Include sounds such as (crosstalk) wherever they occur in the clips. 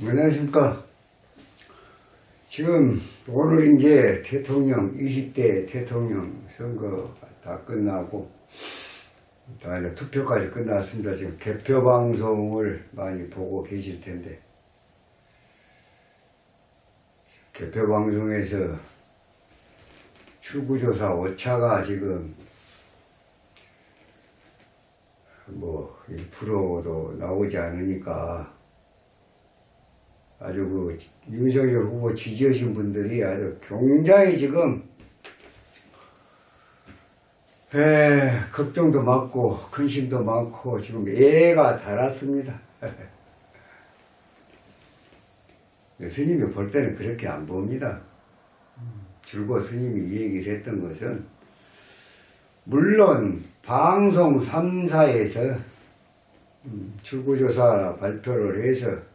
안녕하십니까. 지금 오늘 이제 대통령, 20대 대통령 선거 다 끝나고, 다 이제 투표까지 끝났습니다. 지금 개표 방송을 많이 보고 계실 텐데, 개표 방송에서 출구조사 오차가 지금 뭐 1%도 나오지 않으니까 아주 그 윤석열 후보 지지하신 분들이 아주 굉장히 지금 에, 걱정도 많고 근심도 많고 지금 애가 달았습니다. (laughs) 스님이 볼 때는 그렇게 안 봅니다. 줄고 스님이 이 얘기를 했던 것은 물론 방송 3사에서 출구조사 발표를 해서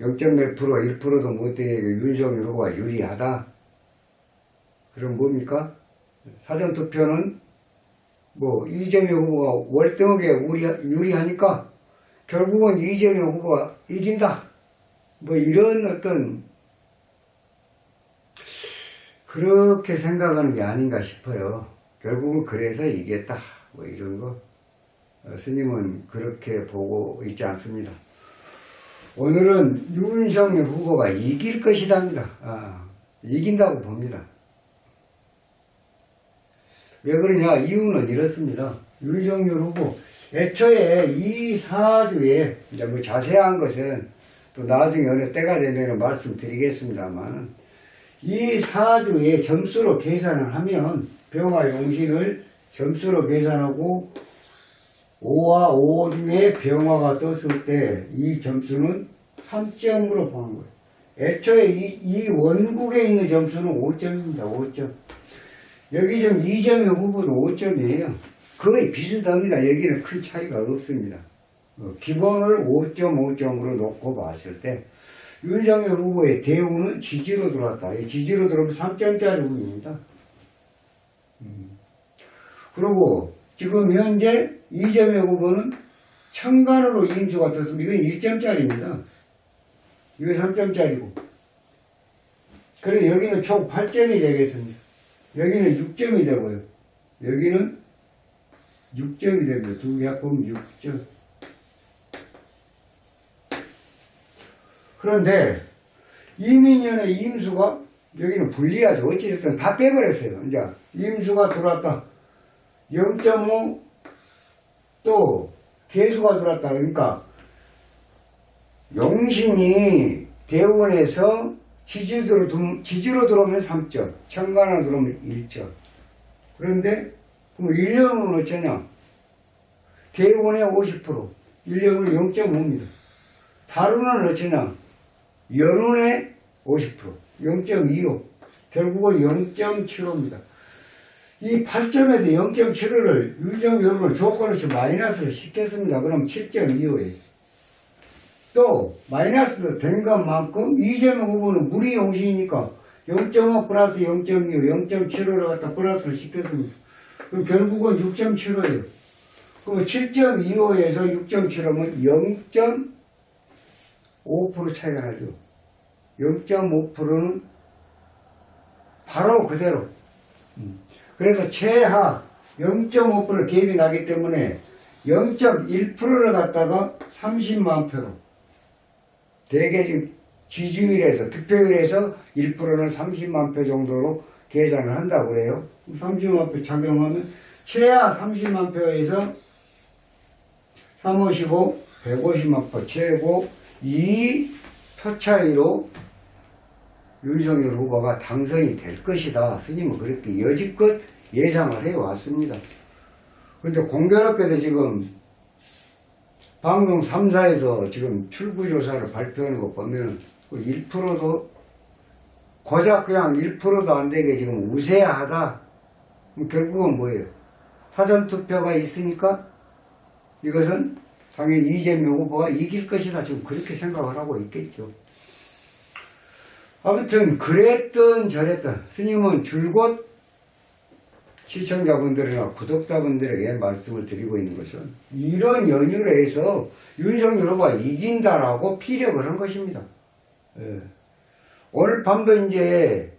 0. 몇 프로, 1%도 못되게 윤석열 후보가 유리하다. 그럼 뭡니까? 사전투표는 뭐 이재명 후보가 월등하게 우리, 유리하니까 결국은 이재명 후보가 이긴다. 뭐 이런 어떤 그렇게 생각하는 게 아닌가 싶어요. 결국은 그래서 이겼다. 뭐 이런 거. 어, 스님은 그렇게 보고 있지 않습니다. 오늘은 윤석열 후보가 이길 것이답니다. 아, 이긴다고 봅니다. 왜 그러냐? 이유는 이렇습니다. 윤석열 후보, 애초에 이 사주에, 이제 뭐 자세한 것은 또 나중에 어느 때가 되면 말씀드리겠습니다만, 이 사주의 점수로 계산을 하면, 병화 용신을 점수로 계산하고, 5와 5 중에 병화가 떴을 때 이 점수는 3점으로 보는 거예요. 애초에 이, 이 원국에 있는 점수는 5점입니다. 5점. 여기 지금 이재명 후보는 5점이에요. 거의 비슷합니다. 여기는 큰 차이가 없습니다. 어, 기본을 5.5점으로 놓고 봤을 때 윤석열 후보의 대우는 지지로 들어왔다. 이 지지로 들어오면 3점짜리 운입니다. 그리고 지금 현재 이재명 후보는 천간으로 임수가 떴습니다. 이건 1점짜리입니다. 이거 3점짜리고. 그래 여기는 총 8점이 되겠습니다. 여기는 6점이 되고요. 여기는 6점이 됩니다. 두 개 합하면 6점. 그런데 이민년의 임수가 여기는 불리하죠. 어찌됐든 다 빼버렸어요. 이제 임수가 들어왔다. 0.5 또 개수가 들어왔다. 그러니까 용신이 대원에서 지지로, 들- 지지로 들어오면 3점, 천간으로 들어오면 1점. 그런데 그럼 1년으로 어쩌냐? 대원의 50%, 1년으로 0.5입니다. 다루는 어쩌냐? 연운의 50%, 0.25. 결국은 0.75입니다. 이 8점에도 0.75를 유정열을 조건을 좀 마이너스를 시켰습니다. 그럼 7.25예요. 또 마이너스 된 것만큼 이재명 후보는 무리 용신이니까 0.5 플러스 0.25, 0.75를 갖다 플러스를 시켰습니다. 그럼 결국은 6.75예요. 그럼 7.25에서 6.75면 0.5% 차이가 나죠. 0.5%는 바로 그대로. 음. 그래서 최하 0.5% 갭이 나기 때문에 0.1%를 갖다가 30만 표로 대개 지금 지지율에서 득표율에서 1%는 30만 표 정도로 계산을 한다고 그래요. 30만 표 작용하면 최하 30만 표에서 355, 150만 표 최고 2 표 차이로 윤석열 후보가 당선이 될 것이다. 스님은 그렇게 여지껏 예상을 해왔습니다. 근데 공교롭게도 지금 방송 3사에서 지금 출구조사를 발표하는 거 보면 1%도 고작 그냥 1%도 안 되게 지금 우세하다. 결국은 뭐예요? 사전투표가 있으니까 이것은 당연히 이재명 후보가 이길 것이다. 지금 그렇게 생각을 하고 있겠죠. 아무튼 그랬던 저랬던 스님은 줄곧 시청자분들이나 구독자분들에게 말씀을 드리고 있는 것은 이런 연유를 해서 윤석열 후보가 이긴다라고 피력을 한 것입니다. 예. 오늘 밤도 이제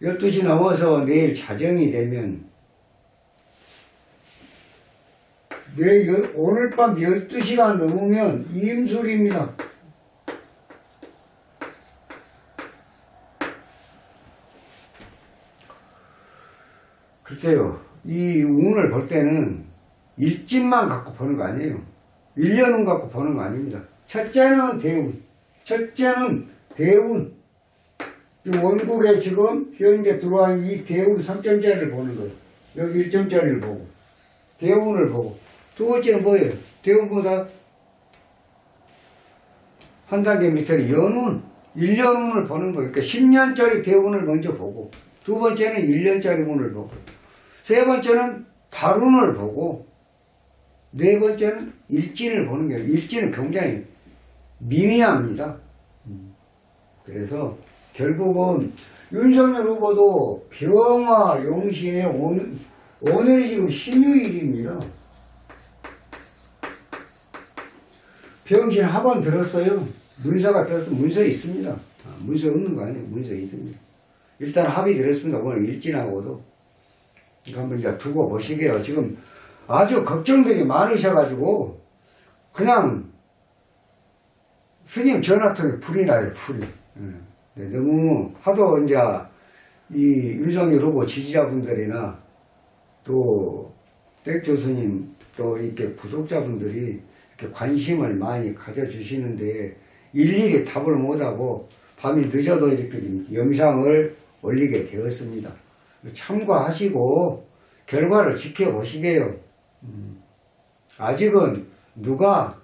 12시 넘어서 내일 자정이 되면 내일 여- 오늘 밤 12시가 넘으면 임술입니다. 글쎄요, 이 운을 볼 때는 일진만 갖고 보는 거 아니에요. 1년운 갖고 보는 거 아닙니다. 첫째는 대운. 첫째는 대운. 원국에 지금 현재 들어온 이 대운 3점짜리를 보는 거예요. 여기 1점짜리를 보고. 대운을 보고. 두 번째는 뭐예요? 대운보다 한 단계 밑에는 연운. 1년운을 보는 거예요. 그러니까 10년짜리 대운을 먼저 보고. 두 번째는 1년짜리 운을 보고. 세 번째는 달운을 보고. 네 번째는 일진을 보는 거예요. 일진은 굉장히 미미합니다. 음. 그래서 결국은 윤석열 후보도 병화 용신의 오늘, 오늘이 지금 신유일입니다. 병신 합원 들었어요. 문서가 떴어. 문서 있습니다. 아, 문서 없는 거 아니에요. 문서 있습니다. 일단 합의 들었습니다. 오늘 일진하고도. 한번 이제 두고 보시게요. 지금 아주 걱정들이 많으셔가지고 그냥 스님 전화통에 불이 나요. 불이. 예. 네, 너무 하도 이제 이 윤석열 후보 지지자분들이나 또 땡조스님 또 이렇게 구독자분들이 이렇게 관심을 많이 가져주시는데 일일이 답을 못하고 밤이 늦어도 이렇게 좀 영상을 올리게 되었습니다. 참고하시고 결과를 지켜보시게요. 음, 아직은 누가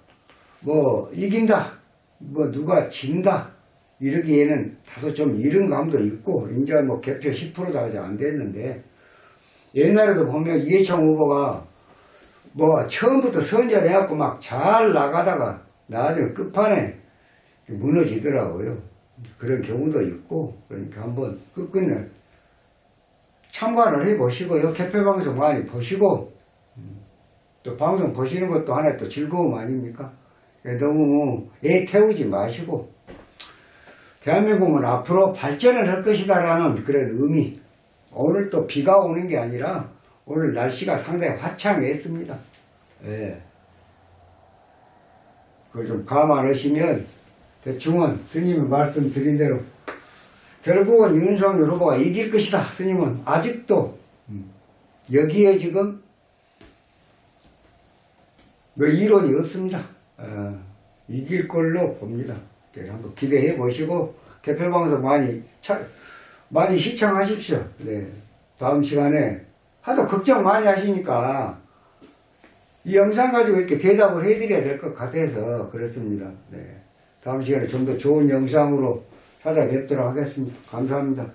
뭐 이긴다, 뭐 누가 진다 이러기에는 다소 좀 이른 감도 있고 이제 뭐 개표 10%도 아직 안 됐는데 옛날에도 보면 이해창 후보가 뭐 처음부터 선전해갖고 막 잘 나가다가 나중에 끝판에 무너지더라고요. 그런 경우도 있고 그러니까 한번 끝끝내 참관을 해보시고요. 개표방송 많이 보시고 음, 또 방송 보시는 것도 하나의 또 즐거움 아닙니까? 너무 애 태우지 마시고 대한민국은 앞으로 발전을 할 것이다라는 그런 의미 오늘 또 비가 오는 게 아니라 오늘 날씨가 상당히 화창했습니다. 예. 그걸 좀 감안하시면 대충은 스님이 말씀드린 대로 결국은 윤석열 후보가 이길 것이다. 스님은 아직도 음, 여기에 지금 뭐 이론이 없습니다. 어, 이길 걸로 봅니다. 네, 한번 기대해 보시고 개표방송 많이 차, 많이 시청하십시오. 네. 다음 시간에 하도 걱정 많이 하시니까 이 영상 가지고 이렇게 대답을 해드려야 될 것 같아서 그렇습니다. 네. 다음 시간에 좀 더 좋은 영상으로 찾아뵙도록 하겠습니다. 감사합니다.